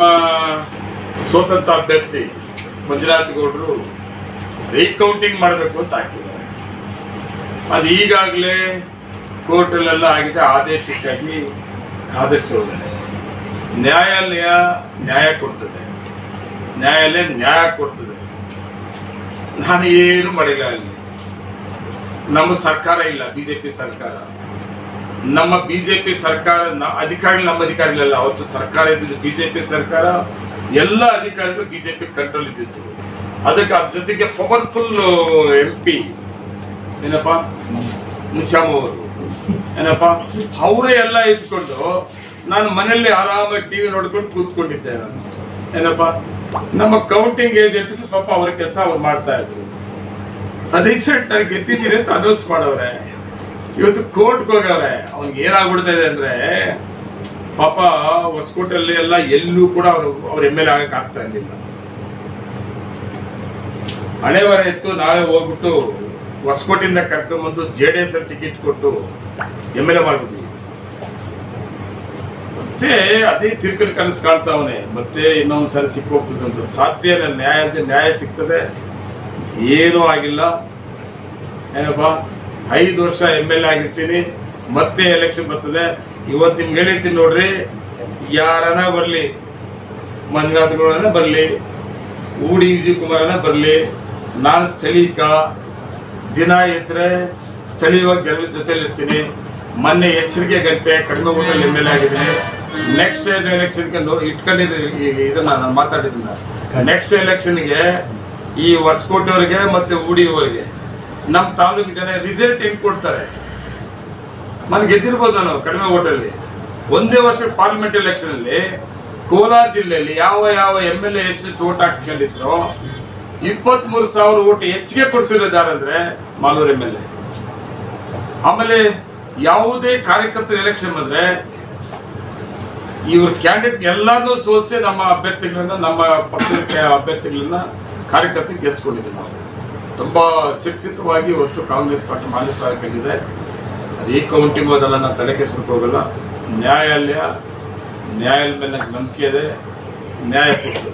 ನಮ್ಮ ಸ್ವತಂತ್ರ ಅಭ್ಯರ್ಥಿ ಮಂಜುನಾಥ್ ಗೌಡರು ರೀಕೌಂಟಿಂಗ್ ಮಾಡಬೇಕು ಅಂತ ಹಾಕಿದ್ದಾರೆ. ಅದು ಈಗಾಗಲೇ ಕೋರ್ಟಲ್ಲೆಲ್ಲ ಆಗಿದೆ, ಆದೇಶಕ್ಕಾಗಿ ಆದೇಶಿಸೋದಿದೆ ನ್ಯಾಯಾಲಯ ನ್ಯಾಯ ಕೊಡ್ತದೆ. ನ್ಯಾಯಾಲಯ ನ್ಯಾಯ ಕೊಡ್ತದೆ. ನಾನು ಏನು ಮಾಡಿಲ್ಲ ಅಲ್ಲಿ. ನಮ್ಮ ಸರ್ಕಾರ ಇಲ್ಲ, ಬಿಜೆಪಿ ಸರ್ಕಾರ. ನಮ್ಮ ಬಿಜೆಪಿ ಸರ್ಕಾರ ಅಧಿಕಾರಿ ನಮ್ಮ ಅಧಿಕಾರಿಗಳಲ್ಲ, ಅವತ್ತು ಸರ್ಕಾರ ಇದ್ದಿದ್ದು ಬಿಜೆಪಿ ಸರ್ಕಾರ, ಎಲ್ಲ ಅಧಿಕಾರಿಗಳು ಬಿಜೆಪಿ ಕಂಟ್ರೋಲ್ ಇದ್ದಿತ್ತು ಅದಕ್ಕೆ ಅದ್ರ ಜೊತೆಗೆ ಪವರ್ಫುಲ್ ಎಂ ಪಿ ಏನಪ್ಪ? ಮುಚ್ಚಾಮ ಅವರು. ಏನಪ್ಪ? ಅವರೇ ಎಲ್ಲ ಇದ್ಕೊಂಡು ನಾನು ಮನೆಯಲ್ಲಿ ಆರಾಮಾಗಿ ಟಿವಿ ನೋಡ್ಕೊಂಡು ಕೂತ್ಕೊಂಡಿದ್ದೆ ನಾನು. ಏನಪ್ಪ? ನಮ್ಮ ಕೌಂಟಿಂಗ್ ಏಜೆಂಟ್ ಪಾಪ ಅವ್ರ ಕೆಲಸ ಅವ್ರು ಮಾಡ್ತಾ ಇದ್ರು. ಅದಿಸೆಂಟ್ ನನಗೆ ಗೆದ್ದಿದ್ದೀನಿ ಅಂತ ಅನೌನ್ಸ್ ಮಾಡವ್ರೆ. ಇವತ್ತು ಕೋರ್ಟ್ಗೆ ಹೋಗವ್ರೆ ಅವ್ನಿಗೆ ಏನಾಗ್ಬಿಡ್ತಾ ಇದೆ ಅಂದ್ರೆ, ಪಾಪ ಹೊಸಕೋಟೆಯಲ್ಲಿ ಎಲ್ಲ ಎಲ್ಲೂ ಕೂಡ ಅವರು, ಅವ್ರ ಎಂ ಎಲ್ ಎ ಆಗಕ್ಕೆ ಆಗ್ತಾ ಇರಲಿಲ್ಲ. ಹಳೆ ವಾರ ಇತ್ತು ನಾವೇ ಹೋಗ್ಬಿಟ್ಟು ಹೊಸಕೋಟೆಯಿಂದ ಕರ್ಕೊಂಡ್ಬಂದು ಜೆ ಡಿ ಎಸ್ ಟಿಕೆಟ್ ಕೊಟ್ಟು ಎಂ ಎಲ್ ಎ ಮಾಡ್ಬಿಟ್ಟಿ ಮತ್ತೆ ಅದೇ ತಿರ್ಕಲ್ ಕನಸು ಕಾಣ್ತಾವನೆ ಮತ್ತೆ ಇನ್ನೊಂದು ಸರಿ ಸಾಧ್ಯ ಇಲ್ಲ. ನ್ಯಾಯ ನ್ಯಾಯ ಸಿಗ್ತದೆ. ಏನೂ ಆಗಿಲ್ಲ. ಏನಪ್ಪ? ಐದು ವರ್ಷ ಎಂ ಎಲ್ ಎ ಆಗಿರ್ತೀನಿ, ಮತ್ತೆ ಎಲೆಕ್ಷನ್ ಬರ್ತದೆ. ಇವತ್ತು ನಿಮ್ಗೆ ಹೇಳಿರ್ತೀನಿ ನೋಡ್ರಿ ಯಾರನ ಬರಲಿ ಗೌಡನ ಬರಲಿ, ಊಡಿ ವಿಜಯ್ ಕುಮಾರನ ಬರಲಿ, ನಾನು ಸ್ಥಳೀಕ, ದಿನ ಇದ್ರೆ ಸ್ಥಳೀಯವಾಗಿ ಜನರ ಜೊತೆಲಿ ಇರ್ತೀನಿ. ಮೊನ್ನೆ ಎಚ್ಚರಿಕೆ ಗಂಟೆ, ಕಡಿಮೆ ಊಟದಲ್ಲಿ ಎಂ ಎಲ್ ಎ ಆಗಿದ್ದೀನಿ. ನೆಕ್ಸ್ಟ್ ಎಲೆಕ್ಷನ್ಗೆ ಇಟ್ಕೊಂಡಿದ್ದೀನಿ ಇದನ್ನ ನಾನು ಮಾತಾಡಿದ್ದೀನಿ ನೆಕ್ಸ್ಟ್ ಎಲೆಕ್ಷನ್ಗೆ ಈ ಹೊಸಕೋಟೆಯವ್ರಿಗೆ ಮತ್ತೆ ಊಡಿಯವರಿಗೆ ನಮ್ಮ ತಾಲೂಕು ಜನ ರಿಸಲ್ಟ್ ಹೆಂಗೆ ಕೊಡ್ತಾರೆ? ನಾನು ಗೆದ್ದಿರ್ಬೋದು ನಾನು ಕಡಿಮೆ ಓಟಲ್ಲಿ ಒಂದೇ ವರ್ಷ ಪಾರ್ಲಿಮೆಂಟ್ ಎಲೆಕ್ಷನಲ್ಲಿ ಕೋಲಾರ ಜಿಲ್ಲೆಯಲ್ಲಿ ಯಾವ ಯಾವ ಎಂ ಎಲ್ ಎ ಎಷ್ಟೆಷ್ಟು ಓಟ್ ಹಾಕ್ಸ್ಕೊಂಡಿದ್ರು ಇಪ್ಪತ್ಮೂರು ಸಾವಿರ ಓಟ್ ಹೆಚ್ಚಿಗೆ ಕೊಡಿಸಿರೋದು ಯಾರಂದ್ರೆ ಮಾಲೂರು ಎಂ ಎಲ್ ಎ ಆಮೇಲೆ ಯಾವುದೇ ಕಾರ್ಯಕರ್ತರ ಎಲೆಕ್ಷನ್ ಬಂದ್ರೆ ಇವ್ರ ಕ್ಯಾಂಡಿಡೇಟ್ ಎಲ್ಲಾನು ಸೋಲಿಸಿ ನಮ್ಮ ಅಭ್ಯರ್ಥಿಗಳನ್ನ, ನಮ್ಮ ಪಕ್ಷದ ಅಭ್ಯರ್ಥಿಗಳನ್ನ ಕಾರ್ಯಕರ್ತರಿಗೆ ಗೆಲ್ಸ್ಕೊಂಡಿದ್ದೀವಿ ನಾವು. ತುಂಬಾ ಶಕ್ತಿಯುತವಾಗಿ ಇವತ್ತು ಕಾಂಗ್ರೆಸ್ ಪಾರ್ಟಿ ಮಾನ್ಯತೆ ಕಂಡಿದೆ ಈ ಕೌಂಟಿಂಗ್ ಅದೆಲ್ಲ ನಾನು ತಲೆ ಕೆಡಿಸೋಕೆ ಹೋಗಲ್ಲ. ನ್ಯಾಯಾಲಯ ಮೇಲೆ ನಂಬಿಕೆ ಇದೆ, ನ್ಯಾಯ ಕೊಡ್ತದೆ.